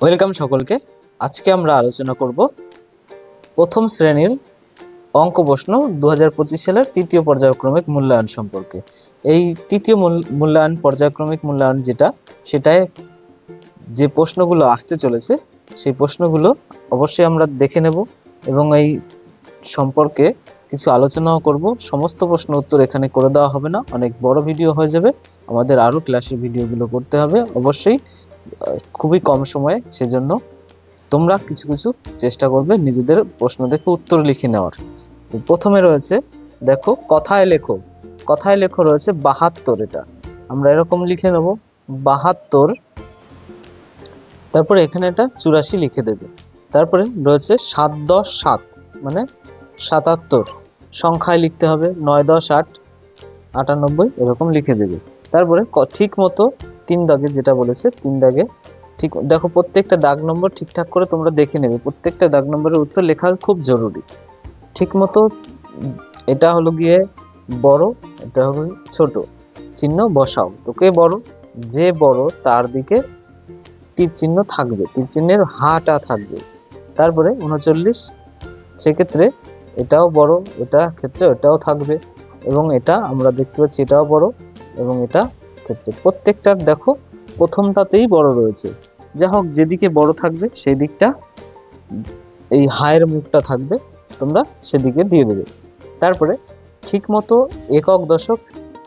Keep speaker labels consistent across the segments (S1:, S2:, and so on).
S1: Welcome সকলকে। আজকে আমরা আলোচনা করব প্রথম শ্রেণির অঙ্ক প্রশ্ন দু হাজার পঁচিশ সালের তৃতীয় পর্যায়ক্রমিক মূল্যায়ন সম্পর্কে। এই তৃতীয় মূল্যায়ন, পর্যায়ক্রমিক মূল্যায়ন যেটা, সেটায় যে প্রশ্নগুলো আসতে চলেছে, সেই প্রশ্নগুলো অবশ্যই আমরা দেখে নেব এবং এই সম্পর্কে কিছু আলোচনাও করব। সমস্ত প্রশ্ন উত্তর এখানে করে দেওয়া হবে না, অনেক বড় ভিডিও হয়ে যাবে। আমাদের আরও ক্লাসের ভিডিওগুলো করতে হবে। অবশ্যই খুবই কম সময়ে, সেজন্য তোমরা কিছু কিছু চেষ্টা করবে নিজেদের প্রশ্ন দেখে উত্তর লিখে নেওয়ার। তো প্রথমে রয়েছে, দেখো, কথায় লেখো। কথায় লেখো রয়েছে বাহাত্তর এটা। আমরা এরকম লিখে নেব, বাহাত্তর। তারপরে এখানে এটা চুরাশি লিখে দেবে। তারপরে রয়েছে সাত দশ সাত মানে সাতাত্তর। সংখ্যায় লিখতে হবে, নয় দশ আট, আটানব্বই, এরকম লিখে দেবে। তারপরে ঠিক মতো তিন দাগে যেটা বলেছে, তিন দাগে ঠিক, দেখো প্রত্যেকটা দাগ নম্বর ঠিকঠাক করে তোমরা দেখে নেবে। প্রত্যেকটা দাগ নম্বরের উত্তর লেখা খুব জরুরি। ঠিক মতো এটা হলো গিয়ে বড়, এটা হলো ছোট। চিহ্ন বসাও। তোকে বড় যে বড় তার দিকে তীর চিহ্ন থাকবে। তীর চিহ্নের হাটা থাকবে। তারপরে উনচল্লিশ, সেক্ষেত্রে এটাও বড়, এটা ক্ষেত্রে এটাও থাকবে। এবং এটা আমরা দেখতে পাচ্ছি এটাও বড় এবং এটা ক্ষেত্রে প্রত্যেকটার দেখো, প্রথমটাতেই বড় রয়েছে। যা হোক, যেদিকে বড় থাকবে সেই দিকটা এই হায়ের মুখটা থাকবে, তোমরা সেদিকে দিয়ে দেবে। তারপরে ঠিকমতো একক দশক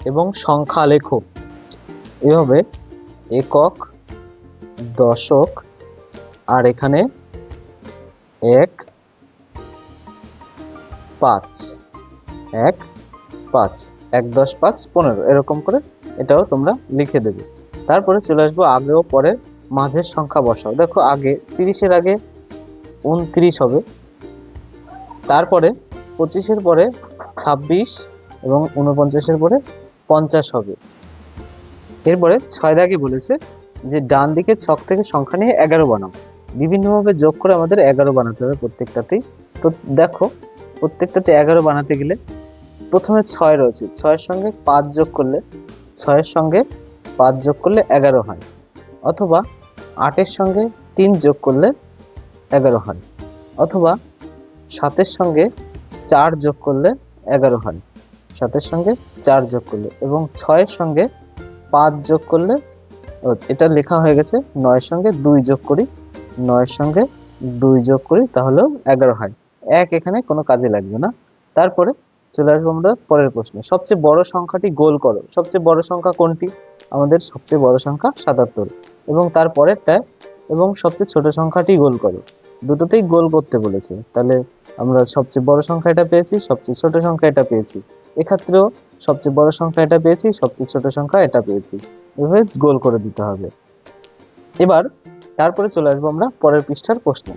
S1: এবং সংখ্যা লেখো। এভাবে একক দশক, আর এখানে এক, পাঁচ। এক পাঁচ। এক, দশ, পাঁচ, পনেরো। এরকম করে এটাও তোমরা লিখে দেবে। তারপরে চলে আসব আগে ও পরে মাঝের সংখ্যা বসাও। দেখো আগে তিরিশের আগে উনত্রিশ হবে। তারপরে পঁচিশের পরে ছাব্বিশ এবং উনপঞ্চাশের পরে পঞ্চাশ হবে। এরপরে ছয় দাগে বলেছে যে, ডান দিকে ছক থেকে সংখ্যা নিয়ে এগারো বানাও। বিভিন্নভাবে যোগ করে আমাদের এগারো বানাতে হবে প্রত্যেকটাতেই। তো দেখো, প্রত্যেকটাতে এগারো বানাতে গেলে প্রথমে ছয় রয়েছে। ছয়ের সঙ্গে পাঁচ যোগ করলে ছয়ের সঙ্গে পাঁচ যোগ করলে এগারো হয়, অথবা আটের সঙ্গে তিন যোগ করলে এগারো হয়, অথবা সাতের সঙ্গে চার যোগ করলে এগারো হয়, সাতের সঙ্গে চার যোগ করলে এবং ছয়ের সঙ্গে পাঁচ যোগ করলে এটা লেখা হয়ে গেছে, নয়ের সঙ্গে দুই যোগ করি, নয়ের সঙ্গে দুই যোগ করি তাহলেও এগারো হয়, এক এখানে কোনো কাজে লাগবে না, তারপরে চলে আসব আমরা পরের প্রশ্নে। সবচেয়ে বড় সংখ্যাটি গোল করো। সবচেয়ে বড় সংখ্যা কোনটি? আমাদের সবচেয়ে বড় সংখ্যা সাতাত্তর। এবং তার পরেরটায় এবং সবচেয়ে ছোট সংখ্যাটি গোল করো। দুটোতেই গোল করতে বলেছে। তাহলে আমরা সবচেয়ে বড় সংখ্যা এটা পেয়েছি, সবচেয়ে ছোট সংখ্যা এটা পেয়েছি। এক্ষেত্রেও সবচেয়ে বড় সংখ্যা এটা পেয়েছি, সবচেয়ে ছোট সংখ্যা এটা পেয়েছি। এভাবে গোল করে দিতে হবে। এবার তারপরে চলে আসব আমরা পরের পৃষ্ঠার প্রশ্নে।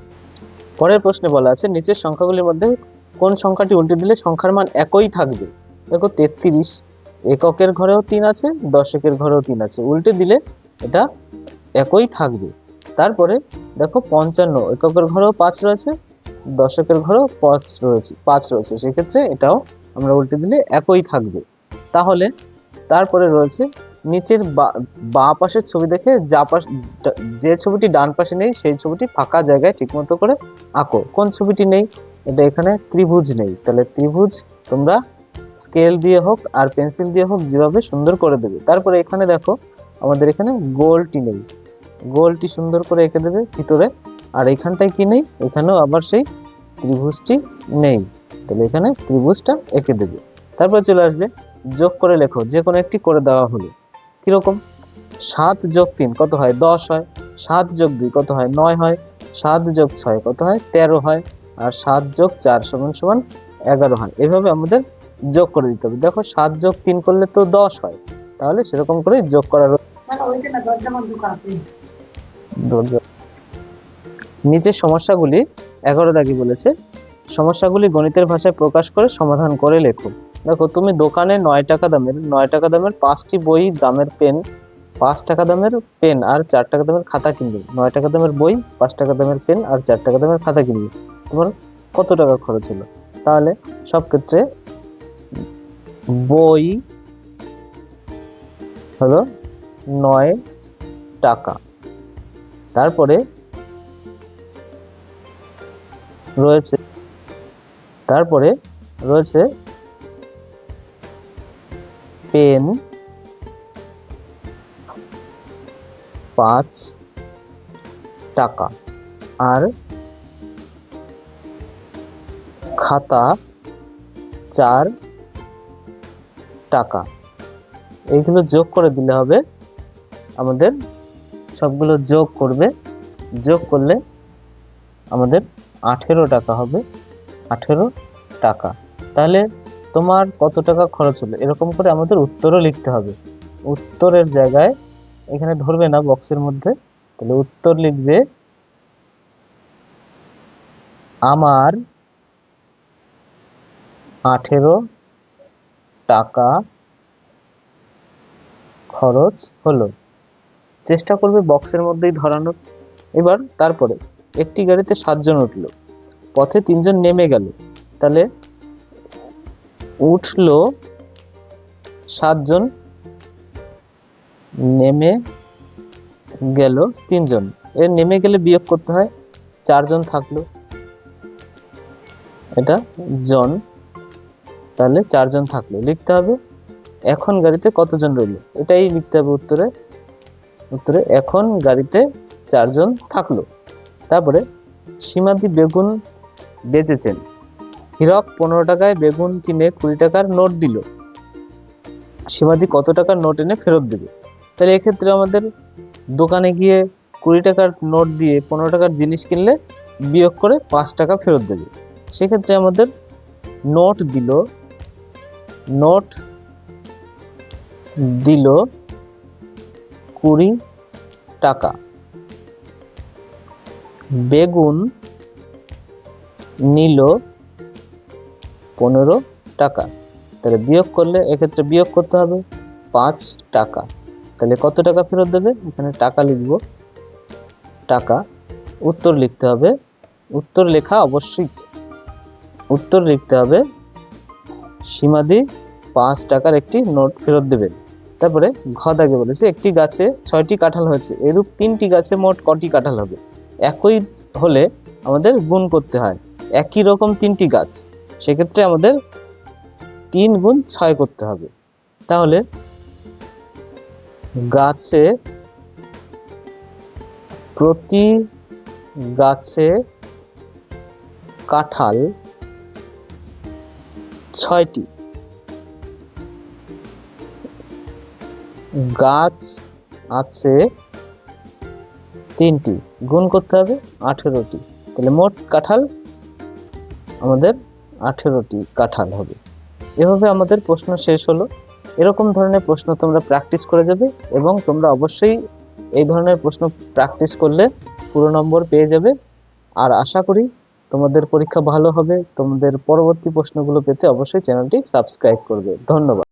S1: পরের প্রশ্নে বলা আছে, নিচের সংখ্যাগুলির মধ্যে কোন সংখ্যাটি উল্টে দিলে সংখ্যার মান একই থাকবে? দেখো তেত্রিশ, এককের ঘরেও তিন আছে, দশকের ঘরেও তিন আছে। উল্টে দিলে এটা একই থাকবে। তারপরে দেখো পঞ্চান্ন, এককের ঘরেও পাঁচ রয়েছে, দশকের ঘরেও পাঁচ রয়েছে পাঁচ রয়েছে। সেক্ষেত্রে এটাও আমরা উল্টে দিলে একই থাকবে। তাহলে তারপরে রয়েছে নিচের বা- পাশের ছবি দেখে যা পাশ, যে ছবিটি ডান পাশে নেই, সেই ছবিটি ফাঁকা জায়গায় ঠিকমতো করে আঁকো। কোন ছবিটি নেই? এটা এখানে ত্রিভুজ নেই। তাহলে ত্রিভুজ তোমরা স্কেল দিয়ে হোক আর পেন্সিল দিয়ে হোক যেভাবে সুন্দর করে দেবে। তারপরে এখানে দেখো, আমাদের এখানে গোলটি নেই। গোলটি সুন্দর করে এঁকে দেবে ভিতরে। আর এখানটায় কি নেই? এখানেও আবার সেই ত্রিভুজটি নেই। তাহলে এখানে ত্রিভুজটা এঁকে দেবে। তারপরে চলে আসবে, যোগ করে লেখো, যে কোনো একটি করে দেওয়া হলো। কীরকম? সাত যোগ তিন, কত হয়? দশ হয়। সাত যোগ দুই, কত হয়? নয় হয়। সাত যোগ ছয়, কত হয়? তেরো হয়। আর সাত যোগ চার সমান সমান এগারো হয় এভাবে আমাদের যোগ করে দিতে হবে। দেখো সাত যোগ তিন করলে তো দশ হয়। তাহলে সেরকম করে যোগ করার নিচের সমস্যাগুলি এগারো দাগি বলেছে। সমস্যাগুলি গণিতের ভাষায় প্রকাশ করে সমাধান করে লেখো। দেখো তুমি দোকানে নয় টাকা দামের, নয় টাকা দামের পাঁচটি বই, দামের পেন, পাঁচ টাকা দামের পেন আর চার টাকা দামের খাতা কিনবে। নয় টাকা দামের বই, পাঁচ টাকা দামের পেন আর চার টাকা দামের খাতা কিনবে। তোমার কত টাকা খরচ হলো। তাহলে সব ক্ষেত্রে বই হলো নয় টাকা। তারপরে রয়েছে তারপরে রয়েছে পেন, পাঁচ টাকা। আর খাতা চার টাকা। এইগুলো যোগ করে দিলে হবে, আমাদের সবগুলো যোগ করবে। যোগ করলে আমাদের আঠেরো টাকা হবে, আঠেরো টাকা। তাহলে তোমার কত টাকা খরচ হলো? এরকম করে আমাদের উত্তরও লিখতে হবে। উত্তরের জায়গায় এখানে ধরবে না বক্সের মধ্যে। তাহলে উত্তর লিখবে, আমার আঠেরো টাকা খরচ হলো। চেষ্টা করবে বক্সের মধ্যেই ধরানোর। এবার তারপরে একটি গাড়িতে সাতজন উঠল। পথে তিনজন নেমে গেল। তাহলে উঠল সাতজন, নেমে গেল তিনজন। এ নেমে গেলে বিয়োগ করতে হয়, চারজন থাকল। এটা জন। তাহলে চারজন থাকল। লিখতে হবে, এখন গাড়িতে কতজন রইল? এটাই লিখতে হবে উত্তরে। উত্তরে, এখন গাড়িতে চারজন থাকল। তারপরে, সীমাদি বেগুন বেচেছেন। হীরক পনেরো টাকায় বেগুন কিনে কুড়ি টাকার নোট দিল। সীমাদি কত টাকার নোট এনে ফেরত দেবে? তাহলে এক্ষেত্রে আমাদের দোকানে গিয়ে কুড়ি টাকার নোট দিয়ে পনেরো টাকার জিনিস কিনলে বিয়োগ করে পাঁচ টাকা ফেরত দেবে। সেক্ষেত্রে আমাদের নোট দিল নোট দিল কুড়ি টাকা। বেগুন নিল পনেরো টাকা। তাহলে বিয়োগ করলে এক্ষেত্রে বিয়োগ করতে হবে পাঁচ টাকা। তাহলে কত টাকা ফেরত দেবে? এখানে টাকা লিখব। টাকা। উত্তর লিখতে হবে। উত্তর লেখা অবশ্যই উত্তর লিখতে হবে সীমাদি পাঁচ টাকার একটি নোট ফেরত দেবেন তারপরে ঘ দাগে বলেছে, একটি গাছে ছয়টি কাঁঠাল হয়েছে, এরূপ তিনটি গাছে মোট কটি কাঁঠাল হবে? একই হলে আমাদের গুণ করতে হয়। একই রকম তিনটি গাছ, সেক্ষেত্রে আমাদের তিন গুণ ছয় করতে হবে। তাহলে গাছে প্রতি গাছে কাঁঠাল ছয়টি। গাছ আছে তিনটি, গুণ করতে হবে আঠেরোটি। তাহলে মোট কাঁঠাল আমাদের আঠেরোটি কাঁঠাল হবে। এভাবে আমাদের প্রশ্ন শেষ হলো। এরকম ধরনের প্রশ্ন তোমরা প্র্যাকটিস করে যাবে এবং তোমরা অবশ্যই এই ধরনের প্রশ্ন প্র্যাকটিস করলে পুরো নম্বর পেয়ে যাবে। আর আশা করি তোমাদের পরীক্ষা ভালো হবে তোমাদের পরবর্তী প্রশ্নগুলো পেতে অবশ্যই চ্যানেলটি সাবস্ক্রাইব করবে। ধন্যবাদ।